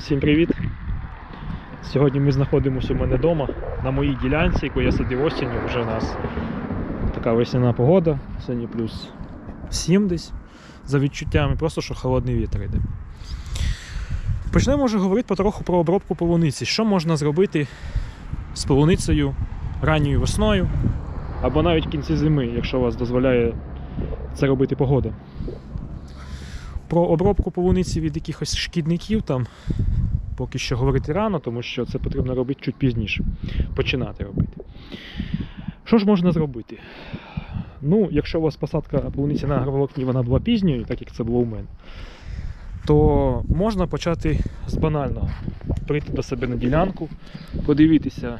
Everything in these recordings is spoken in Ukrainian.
Всім привіт! Сьогодні ми знаходимося у мене вдома на моїй ділянці, яку я садив осінню. Вже у нас така весняна погода, сьогодні плюс 7 десь за відчуттями, просто що холодний вітер йде. Почнемо вже говорити потроху про обробку полуниці. Що можна зробити з полуницею ранньою весною або навіть в кінці зими, якщо вас дозволяє це робити погода. Про обробку полуниці від якихось шкідників там поки що говорити рано, тому що це потрібно робити чуть пізніше. Починати робити. Що ж можна зробити? Ну, якщо у вас посадка полуниці на агроволокні вона була пізньою, так як це було у мене, то можна почати з банального. Прийти до себе на ділянку, подивитися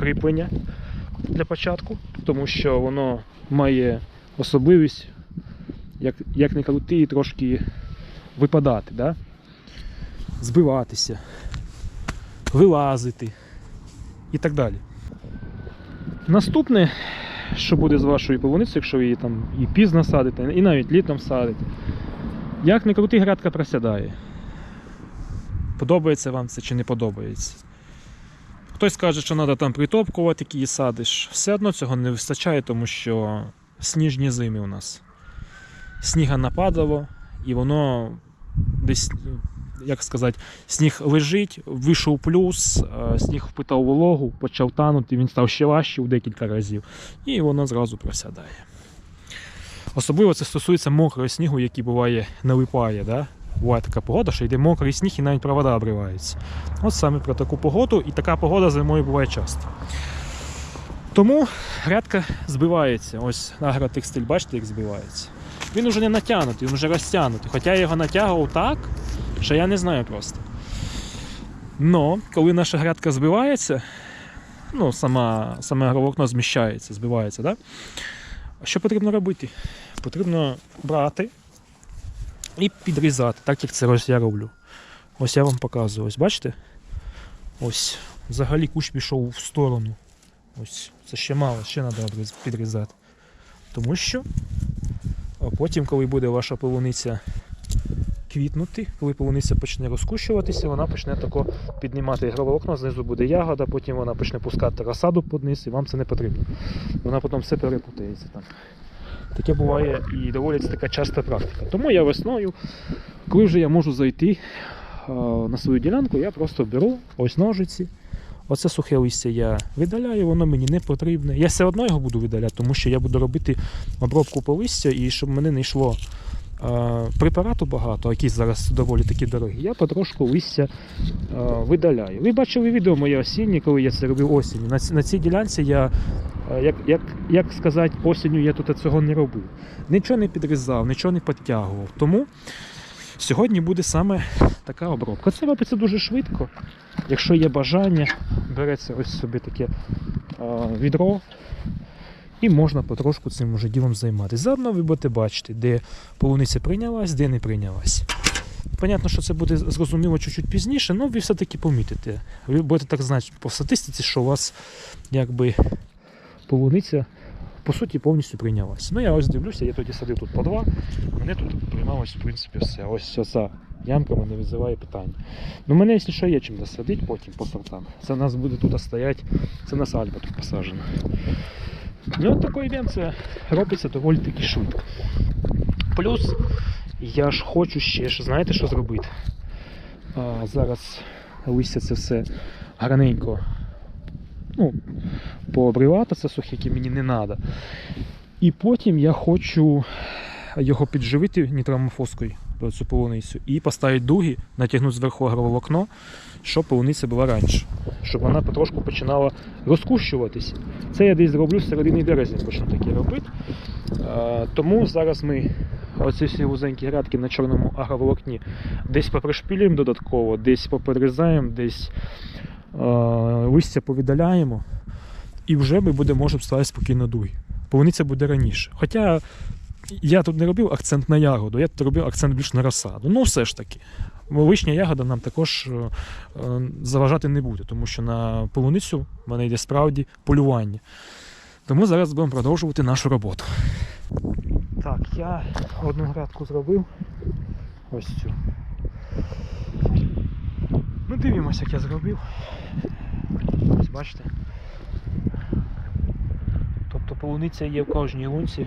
кріплення для початку, тому що воно має особливість, як, як не крути, трошки випадати, да? збиватися, вилазити і так далі. Наступне, що буде з вашою полуницею, якщо ви її там і пізно садите, і навіть літом садите, як не крути, грядка просядає. Подобається вам це чи не подобається. Хтось каже, що треба там притопкувати, які садиш. Все одно цього не вистачає, тому що сніжні зими у нас. Сніга нападало, і воно десь, як сказати, сніг лежить, вийшов плюс, сніг впитав вологу, почав танути, він став ще важче у декілька разів, і воно зразу просядає. Особливо це стосується мокрого снігу, який буває налипає. Да? Буває така погода, що йде мокрий сніг і навіть провода обриваються. От саме про таку погоду, і така погода зимою буває часто. Тому грядка збивається. Ось агротекстиль, бачите, як збивається. Він уже не натягнутий, він вже розтягнутий. Хоча я його натягував так, що я не знаю просто. Но коли наша грядка збивається, ну, сама, саме агроволокно зміщається, збивається, да? що потрібно робити? Потрібно брати і підрізати, так як це я роблю. Ось я вам показую. Ось бачите? Ось взагалі кущ пішов в сторону. Ось це ще мало, ще треба підрізати. Тому що а потім, коли буде ваша полуниця квітнути, коли полуниця почне розкущуватися, вона почне тако піднімати ігрове окно, знизу буде ягода, потім вона почне пускати розсаду під низ, і вам це не потрібно. Вона потім все перепутається там. Таке буває і доволі така часта практика. Тому я весною, коли вже я можу зайти на свою ділянку, я просто беру ось ножиці. Оце сухе листя я видаляю, воно мені не потрібне. Я все одно його буду видаляти, тому що я буду робити обробку по листя і щоб мене не йшло е, препарату багато, які зараз доволі такі дорогі, я потрошку листя е, видаляю. Ви бачили відео моє осіннє, коли я це робив осінню. На, на цій ділянці я, як, як, як сказати, осінню я тут цього не робив. Нічого не підрізав, нічого не підтягував. Тому сьогодні буде саме така обробка. Це робиться дуже швидко. Якщо є бажання, береться ось собі таке відро, і можна потрошку цим уже ділом займатися. Заодно ви будете бачити, де полуниця прийнялась, де не прийнялась. Понятно, що це буде зрозуміло чуть-чуть пізніше, але ви все-таки помітите. Ви будете так знати по статистиці, що у вас якби полуниця по суті повністю прийнялась. Ну я ось дивлюся, я тоді садив тут по два, мене тут приймалось в принципі все. Ось ця ямка мене визиває питання. Ну мене, якщо що, є чим досадити потім по сортам. Це нас буде тут стояти, це нас альба тут посаджена. Ну от такий івент це робиться доволі таки швидко. Плюс я ж хочу ще знаєте, що зробити? А, зараз листя це все гарненько. Ну, пообривати це сухе, мені не треба. І потім я хочу його підживити нітрамофоскою цю полуницю і поставити дуги, натягнути зверху агроволокно, щоб полуниця була раніше, щоб вона потрошку починала розкущуватись. Це я десь зроблю з середини березня, почну таке робити. Тому зараз ми оці всі вузенькі грядки на чорному агроволокні десь попришпілюємо додатково, десь поперерізаємо, десь листя повідаляємо. І вже ми будемо ставити спокійно дуги. Полуниця буде раніше. Хоча я тут не робив акцент на ягоду, я тут робив акцент більш на розсаду. Ну, все ж таки. Вишня ягода нам також е, е, заважати не буде, тому що на полуницю в мене йде справді полювання. Тому зараз будемо продовжувати нашу роботу. Так, я одну грядку зробив. Ось цю. Подивимось, як я зробив. Ось бачите. Тобто полуниця є в кожній лунці.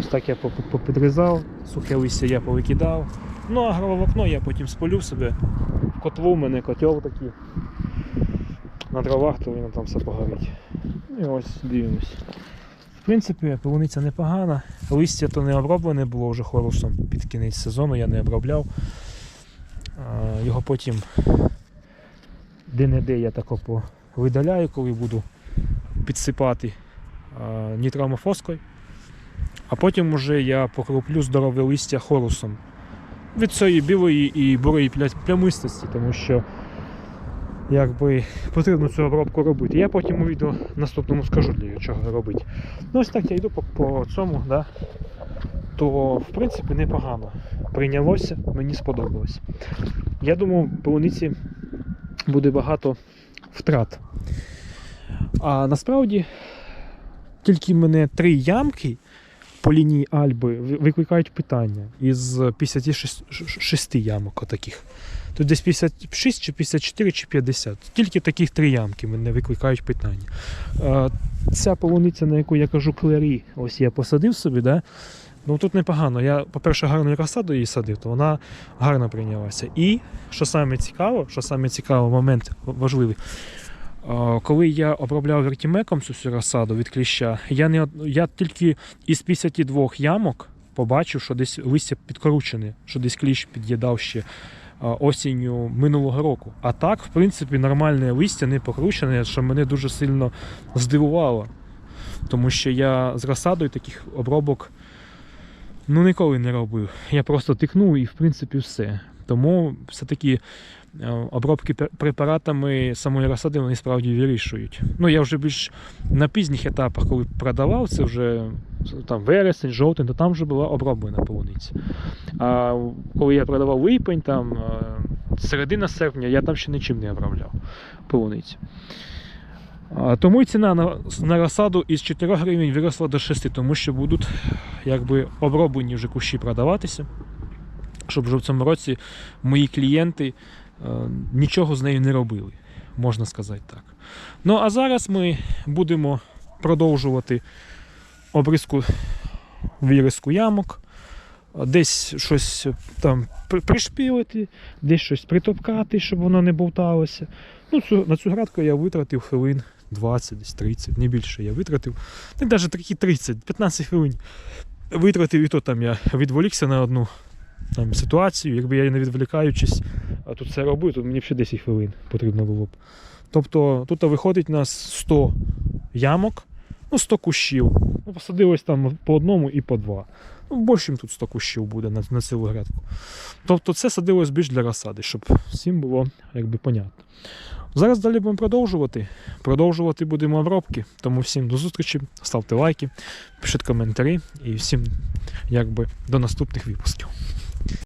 Ось так я попідрізав, сухе листя я повикидав. Ну а гроволокно я потім спалю в себе. В котлу у мене котел такий. На дровах, то воно там все погорить. Ну і ось дивимось. В принципі, полуниця непогана. Листя то не оброблене було вже хорусом під кінець сезону, я не обробляв. Його потім де-не-де я тако видаляю, коли буду підсипати а, нітромофоскою. А потім уже я покроплю здорове листя хорусом. Від цієї білої і бурої плямистості, тому що якби потрібно цю обробку робити. Я потім у відео наступному скажу для чого робити. Ну ось так я йду по, по цьому, да, то в принципі непогано. Прийнялося, мені сподобалось. Я думав, полуниці буде багато втрат. А насправді тільки мене три ямки по лінії Альби викликають питання із 56 ямок отаких. Тут десь 56 чи 54 чи 50. Тільки таких три ямки мене викликають питання. Ця полуниця, на яку я кажу клері, ось я посадив собі, да? Ну тут непогано. Я, по-перше, гарну розсаду її садив, то вона гарно прийнялася. І що саме цікаво, що саме цікавий момент важливий. Коли я обробляв вертімеком цю всю розсаду від кліща, я, не, я тільки із 52 ямок побачив, що десь листя підкручене, що десь кліщ під'їдав ще осінню минулого року. А так, в принципі, нормальне листя не покручене, що мене дуже сильно здивувало. Тому що я з розсадою таких обробок ну, ніколи не робив. Я просто тикнув і, в принципі, все. Тому все-таки е, обробки препаратами самої розсади вони справді вирішують. Ну, я вже більш на пізніх етапах, коли продавав, це вже там вересень, жовтень, то там вже була оброблена полуниця. А коли я продавав липень, там е, середина серпня, я там ще нічим не обробляв полуницю. Тому і ціна на, на розсаду із 4 гривень виросла до 6, тому що будуть якби оброблені вже кущі продаватися, щоб вже в цьому році мої клієнти е, нічого з нею не робили, можна сказати так. Ну а зараз ми будемо продовжувати обрізку вирізку ямок, десь щось там пришпілити, десь щось притопкати, щоб воно не болталося. Ну, на цю градку я витратив хвилин 20, десь 30, не більше я витратив. Не навіть такі 30, 15 хвилин витратив, і то там я відволікся на одну там, ситуацію. Якби я не відволікаючись, а тут це робив, то мені ще 10 хвилин потрібно було б. Тобто тут виходить у нас 100 ямок, ну 100 кущів. Ну, посадилось там по одному і по два. Ну, більше тут 100 кущів буде на, на цілу грядку. Тобто це садилось більш для розсади, щоб всім було якби понятно. Зараз далі будемо продовжувати. Продовжувати будемо обробки. Тому всім до зустрічі, ставте лайки, пишіть коментарі і всім якби до наступних випусків.